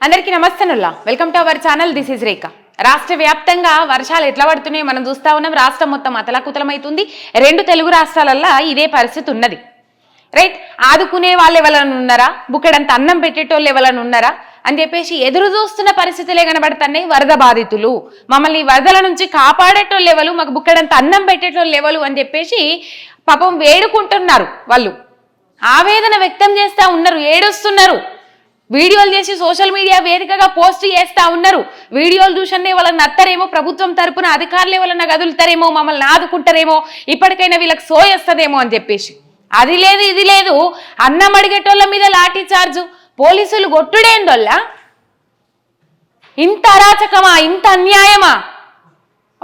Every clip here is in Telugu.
అందరికీ నమస్తేనుల్లా. Welcome to our channel this is Rekha రాష్ట్ర వ్యాప్తంగా వర్షాలు ఎట్లా పడుతున్నాయి మనం చూస్తా ఉన్నాం. రాష్ట్రం మొత్తం అతలాకుతలమవుతుంది రెండు తెలుగు రాష్ట్రాలల్లో ఇదే పరిస్థితి ఉన్నది. రైట్ ఆదుకునే వాళ్ళు ఎవరైనా ఉన్నారా? బుక్కడంత అన్నం పెట్టేటోళ్ళు ఎవరైనా ఉన్నారా? అని చెప్పేసి ఎదురు చూస్తున్న పరిస్థితులే కనబడుతున్నాయి. వరద బాధితులు. మమ్మల్ని ఈ వరదల నుంచి కాపాడేటోళ్ళు ఎవరు? మాకు బుక్కడంత అన్నం పెట్టేటోళ్ళు ఎవరు? అని చెప్పేసి పాపం వేడుకుంటున్నారు వాళ్ళు. ఆవేదన వ్యక్తం చేస్తా ఉన్నారు ఏడుస్తున్నారు. వీడియోలు చేసి సోషల్ మీడియా వేదికగా పోస్ట్ చేస్తా ఉన్నారు. వీడియోలు చూసనే వాళ్ళని నత్తరేమో ప్రభుత్వం తరపున అధికారులు వాళ్ళని కదులుతారేమో మమ్మల్ని ఆదుకుంటారేమో ఇప్పటికైనా వీళ్ళకి సోయొస్తుందేమో అని చెప్పేసి. అది లేదు ఇది లేదు. అన్నం అడిగేటోళ్ళ మీద లాఠీ చార్జు. పోలీసులు కొట్టుడేందోళ్ళ? ఇంత అరాచకమా? ఇంత అన్యాయమా?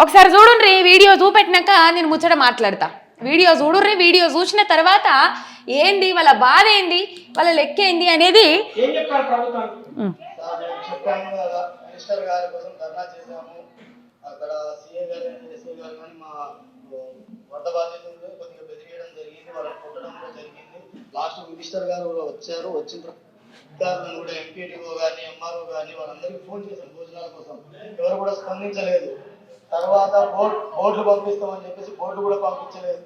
ఒకసారి చూడుండ్రి వీడియో చూపెట్టినాక నేను ముచ్చట మాట్లాడతా. వీడియో చూడుర్రి వీడియో చూసిన తర్వాత ఏంది వాళ్ళ బాధ ఏంది వాళ్ళ లెక్క ఏంది అనేది అక్కడ సీఏ గారు కానీ మా వరద బాధితులు కొద్దిగా బెదిరియడం జరిగింది వాళ్ళని కొట్టడం కూడా జరిగింది. లాస్ట్ మినిస్టర్ గారు కూడా వచ్చారు. వచ్చిన తర్వాత అధికారులను కూడా ఎంపీడీఓ కానీ ఎంఆర్ఓ కానీ వాళ్ళందరికీ ఫోన్ భోజనాల కోసం. ఎవరు కూడా స్పందించలేదు. తర్వాత బోట్ బోట్లు పంపిస్తామని చెప్పేసి బోట్లు కూడా పంపించలేదు.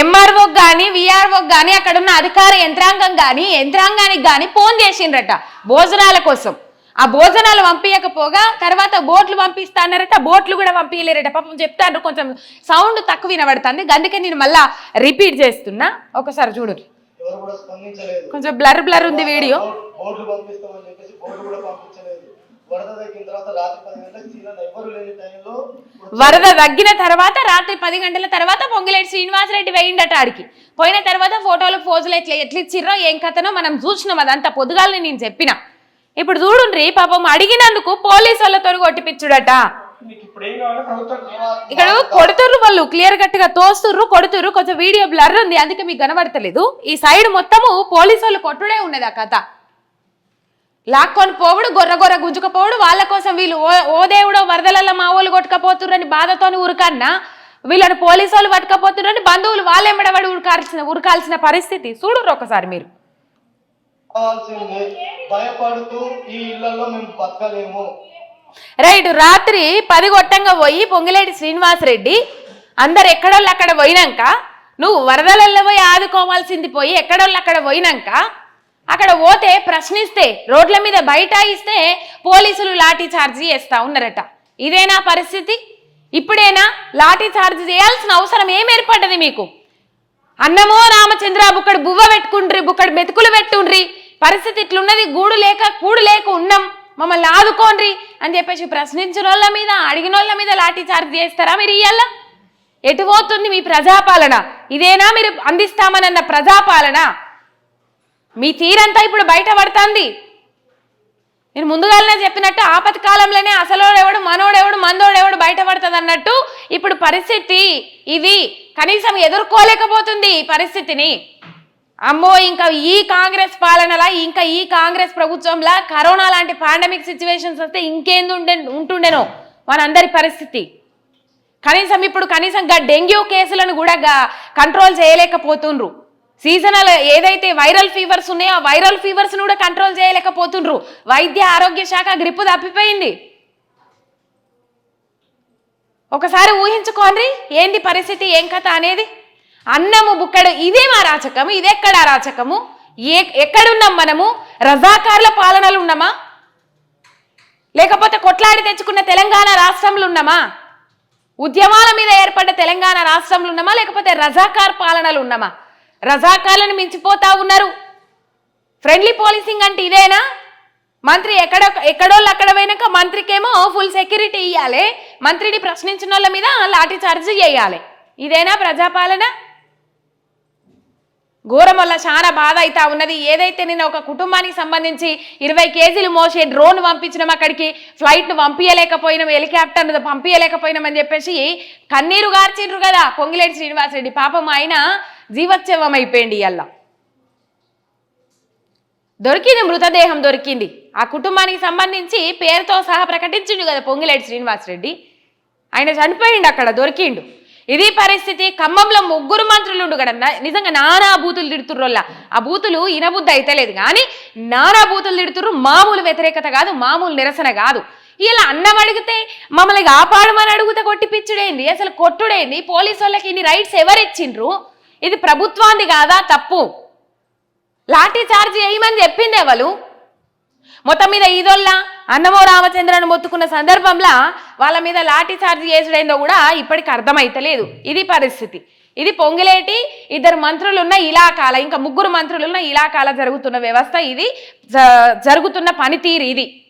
ఎంఆర్ఓ కానీ విఆర్ఓ కానీ అక్కడ ఉన్న అధికార యంత్రాంగం కానీ యంత్రాంగానికి కానీ ఫోన్ చేసిండ్రట భోజనాల కోసం. ఆ భోజనాలు పంపించకపోగా తర్వాత బోట్లు పంపిస్తా అన్నారట బోట్లు కూడా పంపించలేరట పాపం చెప్తాను కొంచెం సౌండ్ తక్కువ వినబడుతుంది. అందుకే నేను మళ్ళా రిపీట్ చేస్తున్నా. ఒకసారి చూడు. కొంచెం బ్లర్ బ్లర్ ఉంది వీడియో. వరద తగ్గిన తర్వాత రాత్రి పది గంటల తర్వాత పొంగిలేటి శ్రీనివాసరెడ్డి వేయిండట ఆడికి. పోయిన తర్వాత ఫోటోలు పోజులు ఎట్లా ఎట్లా ఇచ్చిర్రో ఏం కథనో మనం చూసినాం. అదంతా పొద్దుగాలని నేను చెప్పిన. ఇప్పుడు చూడుండ్రి పాపం అడిగినందుకు పోలీసు వాళ్ళతో కొట్టిపిచ్చుడట. మీకు ఇప్పుడు ఏం కావాలో ప్రభుత్వం ఇక్కడ కొడుతుర్రు వాళ్ళు క్లియర్ కట్గా తోస్తుర్రు కొడుతుర్రు కొంచెం వీడియో బ్లర్ ఉంది అందుకే మీకు కనబడతలేదు. ఈ సైడ్ మొత్తము పోలీసు వాళ్ళు కొట్టుడే ఉన్నది ఆ కథ. లాక్కొని పోవుడు గొర్ర గొర్ర గుంజుకపోవుడు వాళ్ళ కోసం వీళ్ళు ఓ ఓ దేవుడో వరదలలో మా వాళ్ళు కొట్టుకపోతుర్రని బాధతోని ఉరకన్నా వీళ్ళని పోలీసు వాళ్ళు పట్టుకపోతుర్రని బంధువులు వాళ్ళు ఎంబడబడి ఉరకాల్సిన ఉరకాల్సిన పరిస్థితి. చూడుర్రు ఒకసారి మీరు. కావాల్సిందే భయపడుతూ ఈ ఇళ్ళలో మేము బతకలేము. రైట్ రాత్రి పది గొట్టంగా పోయి పొంగిలేటి శ్రీనివాసరెడ్డి అందరు ఎక్కడోళ్ళు అక్కడ పోయినాక నువ్వు వరదలలో పోయి ఆదుకోవాల్సింది పోయి ఎక్కడోళ్ళు అక్కడ పోయినాక అక్కడ పోతే ప్రశ్నిస్తే రోడ్ల మీద బయట ఇస్తే పోలీసులు లాఠీ చార్జ్ చేస్తా ఉన్నారట. ఇదేనా పరిస్థితి? ఇప్పుడేనా లాఠీ చార్జ్ చేయాల్సిన అవసరం ఏం ఏర్పడ్డది మీకు? అన్నమో రామచంద్ర బుక్కడు బువ్వ పెట్టుకుండ్రి బుక్కడు మెతుకులు పెట్టుండ్రి. పరిస్థితి ఇట్లున్నది గూడు లేక కూడు లేక ఉన్నాం. మమ్మల్ని ఆదుకోండ్రి అని చెప్పేసి ప్రశ్నించిన వాళ్ళ మీద అడిగిన వాళ్ళ మీద లాఠీ చార్జ్ చేస్తారా మీరు ఇయ్యాల? ఎటు పోతుంది మీ ప్రజాపాలన? ఇదేనా మీరు అందిస్తామనన్న ప్రజాపాలన? మీ తీరంతా ఇప్పుడు బయట పడుతుంది నేను ముందుగానే చెప్పినట్టు ఆపతి కాలంలోనే అసలోడెవడు మనోడెవడు మందోడెవడు బయటపడుతుంది అన్నట్టు ఇప్పుడు పరిస్థితి ఇది. కనీసం ఎదుర్కోలేకపోతుంది ఈ పరిస్థితిని. అమ్మో ఇంకా ఈ కాంగ్రెస్ పాలనలా ఇంకా ఈ కాంగ్రెస్ ప్రభుత్వంలా కరోనా లాంటి పాండమిక్ సిచ్యువేషన్స్ వస్తే ఇంకేంది ఉండే ఉంటుండెనో మనందరి పరిస్థితి. కనీసం ఇప్పుడు కనీసం డెంగ్యూ కేసులను కూడా కంట్రోల్ చేయలేకపోతుండ్రు. సీజనల్ ఏదైతే వైరల్ ఫీవర్స్ ఉన్నాయో ఆ వైరల్ ఫీవర్స్ కూడా కంట్రోల్ చేయలేకపోతుండ్రు. వైద్య ఆరోగ్య శాఖ గ్రిప్పు తప్పిపోయింది. ఒకసారి ఊహించుకోండి ఏంది పరిస్థితి ఏం కథ అనేది? అన్నము బుక్కడు ఇదే మా రాచకము ఇదెక్కడ రాచకము? ఏ ఎక్కడున్నాం మనము? రజాకారుల పాలనలు ఉన్నామా? లేకపోతే కొట్లాడి తెచ్చుకున్న తెలంగాణ రాష్ట్రంలో ఉన్నామా? ఉద్యమాల మీద ఏర్పడ్డ తెలంగాణ రాష్ట్రంలో ఉన్నామా? లేకపోతే రజాకార్ పాలనలు ఉన్నామా? రజాకాలను మించిపోతా ఉన్నారు. ఫ్రెండ్లీ పోలీసింగ్ అంటే ఇదేనా? మంత్రి ఎక్కడ ఎక్కడోళ్ళు అక్కడ పోయినాక మంత్రికేమో ఫుల్ సెక్యూరిటీ ఇవ్వాలి మంత్రిని ప్రశ్నించిన వాళ్ళ మీద లాఠీ చార్జ్ చేయాలి. ఇదేనా ప్రజాపాలన? ఘోరం వల్ల చాలా బాధ అయితే ఉన్నది. ఏదైతే నేను ఒక కుటుంబానికి సంబంధించి ఇరవై కేజీలు మోసే డ్రోన్ పంపించినాం అక్కడికి ఫ్లైట్ను పంపించలేకపోయినాం హెలికాప్టర్ను పంపించలేకపోయినాం అని చెప్పేసి కన్నీరు గార్చిండ్రు కదా పొంగిలేటి శ్రీనివాసరెడ్డి. పాపం ఆయన జీవోత్సవం అయిపోయింది ఇవాళ దొరికింది మృతదేహం దొరికింది. ఆ కుటుంబానికి సంబంధించి పేరుతో సహా ప్రకటించిండు కదా పొంగిలేటి శ్రీనివాసరెడ్డి. ఆయన చనిపోయిండు అక్కడ దొరికిండు. ఇది పరిస్థితి ఖమ్మంలో ముగ్గురు మంత్రులు ఉండు కదా నిజంగా నానా బూతులు తిడుతుర్రోళ్ళ. ఆ బూతులు ఇనబుద్ధి అయితలేదు కానీ నానా బూతులు తిడుతుర్రు మామూలు వ్యతిరేకత కాదు మామూలు నిరసన కాదు. ఇలా అన్నం అడిగితే మమ్మల్ని కాపాడమని అడిగితే కొట్టి పిచ్చుడేంది అసలు కొట్టుడేంది? పోలీసు వాళ్ళకి ఇన్ని రైట్స్ ఎవరిచ్చిండ్రు? ఇది ప్రభుత్వాన్ని కాదా? తప్పు. లాఠీ చార్జ్ చేయమని చెప్పింది ఎవరు? మొత్తం మీద ఈదోళ్ళ అన్నమో రామచంద్రను మొత్తుకున్న సందర్భంలో వాళ్ళ మీద లాఠీ చార్జ్ చేసుడైందో కూడా ఇప్పటికి అర్థమైతలేదు. ఇది పరిస్థితి. ఇది పొంగిలేటి ఇద్దరు మంత్రులు ఉన్న ఇలాకాల ఇంకా ముగ్గురు మంత్రులు ఉన్న ఇలాకాల జరుగుతున్న వ్యవస్థ ఇది. జ- జరుగుతున్న పనితీరు ఇది.